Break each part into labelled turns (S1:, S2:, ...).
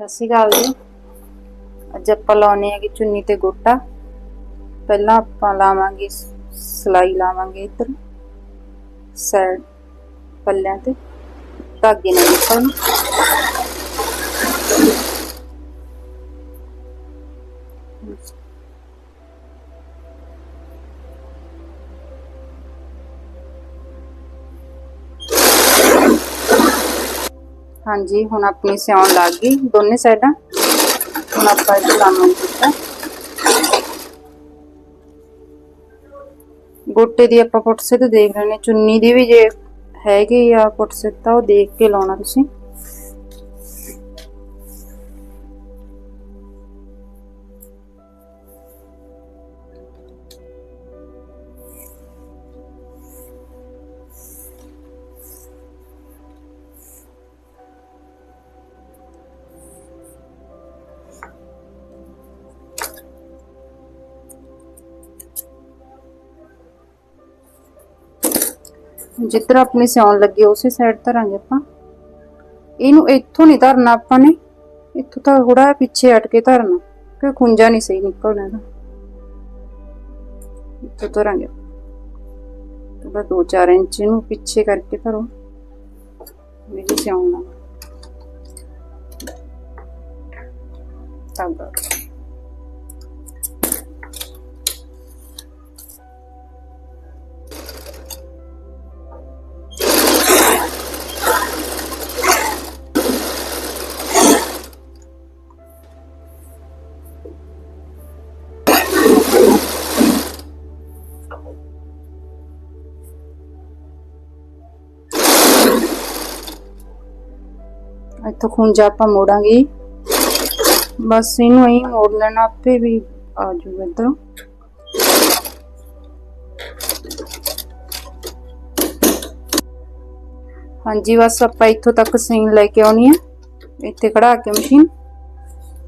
S1: ਸਤਿ ਸ਼੍ਰੀ ਅਕਾਲ ਜੀ। ਅੱਜ ਆਪਾਂ ਲਾਉਣੇ ਕਿ ਚੁੰਨੀ ਤੇ ਗੋਟਾ। ਪਹਿਲਾਂ ਆਪਾਂ ਲਾਵਾਂਗੇ ਸਲਾਈ ਲਾਵਾਂਗੇ ਇੱਧਰ ਸਾਈਡ ਪੱਲਿਆਂ ਤੇ। ਧਾਗੇ ਨਾਲ ਨਿਕਲਣ ਹਾਂਜੀ, ਹੁਣ ਆਪਣੀ ਸਿਉਣ ਲੱਗ ਗਈ ਦੋਨੇ ਸਾਈਡਾਂ। ਹੁਣ ਆਪਾਂ ਇਹ ਲਾਵਾਂਗੇ ਗੋਟਾ ਗੋਟੇ ਦੀ ਆਪਾਂ ਪੁੱਟ ਸਿੱਧ ਦੇਖ ਰਹੇ ਨੇ ਚੁੰਨੀ ਦੀ ਵੀ ਜੇ ਹੈਗੀ ਆ ਪੁੱਟ ਸਿੱਧ ਤਾਂ ਉਹ ਦੇਖ ਕੇ ਲਾਉਣਾ ਤੁਸੀਂ। ਜਿੱਧਰ ਆਪਣੀ ਸਿਉਣ ਲੱਗੀ ਉਸੇ ਸਾਈਡ ਧਰਾਂਗੇ ਆਪਾਂ। ਇਹਨੂੰ ਇੱਥੋਂ ਨਹੀਂ ਧਰਨਾ ਆਪਾਂ ਨੇ, ਇੱਥੋਂ ਤਾਂ ਥੋੜਾ ਪਿੱਛੇ ਹਟ ਕੇ ਧਰਨਾ ਕਿ ਖੁੰਝਾ ਨਹੀਂ ਸਹੀ ਨਿਕਲਣਾ ਇਹਦਾ। ਇੱਥੋਂ ਧਰਾਂਗੇ ਥੋੜਾ 2-4 ਇੰਚ ਇਹਨੂੰ ਪਿੱਛੇ ਕਰਕੇ ਧਰੋ, ਮੇਰੀ ਸਿਉਣ ਨਾਲ। ਧਾਗਾ ਇੱਥੋਂ ਖੁੰਝਾ ਆਪਾਂ ਮੋੜਾਂਗੇ। ਬਸ ਇਹਨੂੰ ਹੀ ਮੋੜ ਲੈਣਾ ਆਪੇ ਵੀ ਆ ਜੂਗਾ ਇੱਧਰੋਂ। ਹਾਂਜੀ, ਬਸ ਆਪਾਂ ਇੱਥੋਂ ਤੱਕ ਸੀਨ ਲੈ ਕੇ ਆਉਣੀ ਆ। ਇੱਥੇ ਖੜਾ ਕੇ ਮਸ਼ੀਨ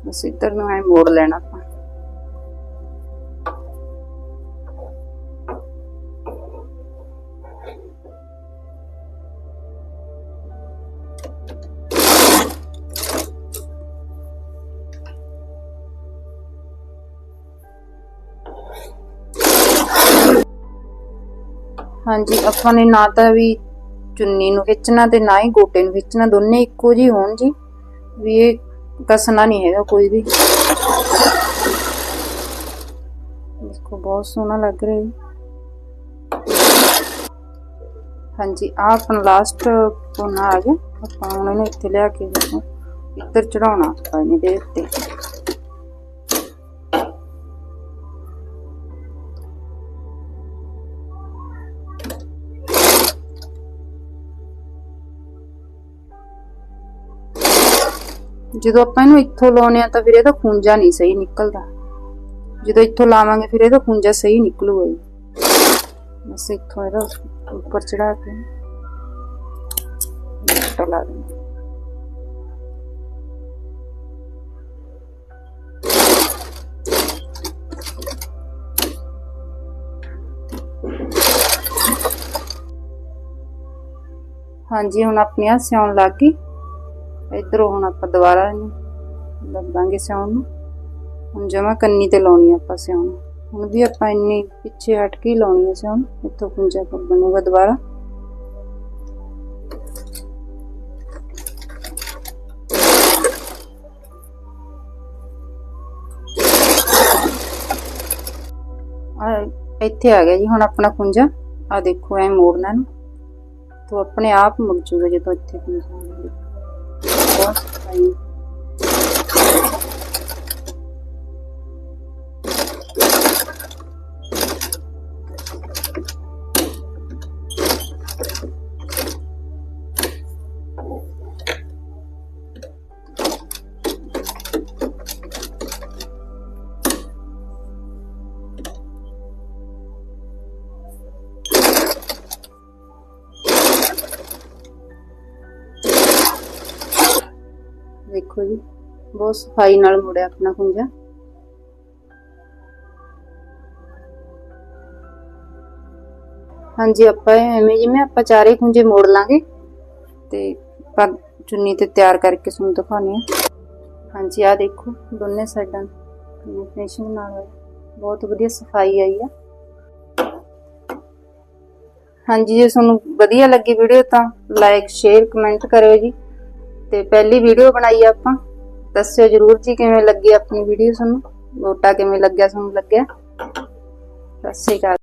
S1: ਬਸ ਇੱਧਰ ਨੂੰ ਐ ਮੋੜ ਲੈਣਾ ਆਪਾਂ। ਹਾਂਜੀ, ਆਪਾਂ ਨੇ ਨਾ ਤਾਂ ਵੀ ਚੁੰਨੀ ਨੂੰ ਖਿੱਚਣਾ ਤੇ ਨਾ ਹੀ ਗੋਟੇ ਨੂੰ ਖਿੱਚਣਾ, ਦੋਨੇ ਇੱਕੋ ਜਿਹੇ ਹੋਣ ਜੀ। ਵੀ ਇਹ ਕਸਣਾ ਨਹੀਂ ਹੈਗਾ ਕੋਈ ਵੀ। ਦੇਖੋ, ਬਹੁਤ ਸੋਹਣਾ ਲੱਗ ਰਿਹਾ ਹੈ ਹਾਂਜੀ, ਆਹ ਆਪਣਾ ਲਾਸਟ ਕੋਨਾ ਆ ਗਿਆ ਆਪਾਂ ਹੁਣ ਇਹਨੂੰ ਇੱਥੇ ਲਿਆ ਕੇ ਦੇਖੋ, ਇੱਧਰ ਚੜਾਉਣਾ ਜਦੋਂ ਆਪਾਂ ਇਹਨੂੰ ਇੱਥੋਂ ਲਾਉਨੇ ਆ ਤਾਂ ਫਿਰ ਇਹਦਾ ਖੂੰਜਾ ਨਹੀਂ ਸਹੀ ਨਿਕਲਦਾ। ਜਦੋਂ ਇੱਥੋਂ ਲਾਵਾਂਗੇ ਫਿਰ ਇਹਦਾ ਖੂੰਜਾ ਸਹੀ ਨਿਕਲੂਗਾ ਜੀ ਬਸ ਇੱਥੋਂ ਇਹਦਾ ਉੱਪਰ ਚੜਾ ਕੇ ਇੱਟਾ ਲਾ ਦੇਣਾ ਹਾਂਜੀ, ਹੁਣ ਆਪਣੀ ਆ ਸਿਉਣ ਲੱਗ ਗਈ। ਇਧਰੋਂ ਹੁਣ ਆਪਾਂ ਦੁਬਾਰਾ ਇਹਨੂੰ ਲੱਭਾਂਗੇ ਸਿਉਣ ਨੂੰ। ਹੁਣ ਜਮਾ ਕੰਨੀ ਤੇ ਲਾਉਣੀ ਆ ਆਪਾਂ ਸਿਉਣ ਹੁਣ ਵੀ ਆਪਾਂ ਇੰਨੀ ਪਿੱਛੇ ਹਟ ਕੇ ਹੀ ਲਾਉਣੀ ਆ ਸਿਉਣ। ਇੱਥੋਂ ਕੁੰਜਾ ਬਣੂਗਾ ਦੁਬਾਰਾ। ਆ, ਇੱਥੇ ਆ ਗਿਆ ਜੀ, ਹੁਣ ਆਪਣਾ ਕੁੰਜਾ ਆ ਦੇਖੋ, ਐ ਮੋੜਨਾ ਨੂੰ ਤੋ ਆਪਣੇ ਆਪ ਮੁੜ ਜੂਗਾ ਜਦੋਂ ਇੱਥੇ ਕੁੰਜਾ ਆ ਗਿਆ ਬਹੁਤ ਸਫ਼ਾਈ ਦੇਖੋ ਜੀ, ਬਹੁਤ ਸਫ਼ਾਈ ਨਾਲ ਮੁੜਿਆ ਆਪਣਾ ਖੁੰਝਾ। ਹਾਂਜੀ, ਆਪਾਂ ਐਵੇਂ ਜਿਵੇਂ ਆਪਾਂ ਚਾਰੇ ਖੁੰਝੇ ਮੋੜ ਲਾਂਗੇ ਤੇ ਪਰ ਚੁੰਨੀ ਤੇ ਤਿਆਰ ਕਰਕੇ ਤੁਹਾਨੂੰ ਦਿਖਾਉਣੇ ਆ। ਹਾਂਜੀ ਆ ਦੇਖੋ, ਦੋਨੇ ਸਾਈਡਾਂ ਫਿਨਿਸ਼ਿੰਗ ਨਾਲ ਬਹੁਤ ਵਧੀਆ ਸਫ਼ਾਈ ਆਈ ਆ। ਹਾਂਜੀ, ਜੇ ਤੁਹਾਨੂੰ ਵਧੀਆ ਲੱਗੀ ਵੀਡੀਓ ਤਾਂ ਲਾਈਕ ਸ਼ੇਅਰ ਕਮੈਂਟ ਕਰਿਓ ਜੀ। ਤੇ ਪਹਿਲੀ ਵੀਡੀਓ ਬਣਾਈ ਆ ਆਪਾਂ। ਦੱਸਿਓ ਜਰੂਰ ਜੀ ਕਿਵੇਂ ਲੱਗੀ ਆਪਣੀ ਵੀਡੀਓ ਤੁਹਾਨੂੰ ਗੋਟਾ ਕਿਵੇਂ ਲੱਗਿਆ, ਤੁਹਾਨੂੰ ਲੱਗਿਆ? ਸਤਿ ਸ਼੍ਰੀ ਅਕਾਲ।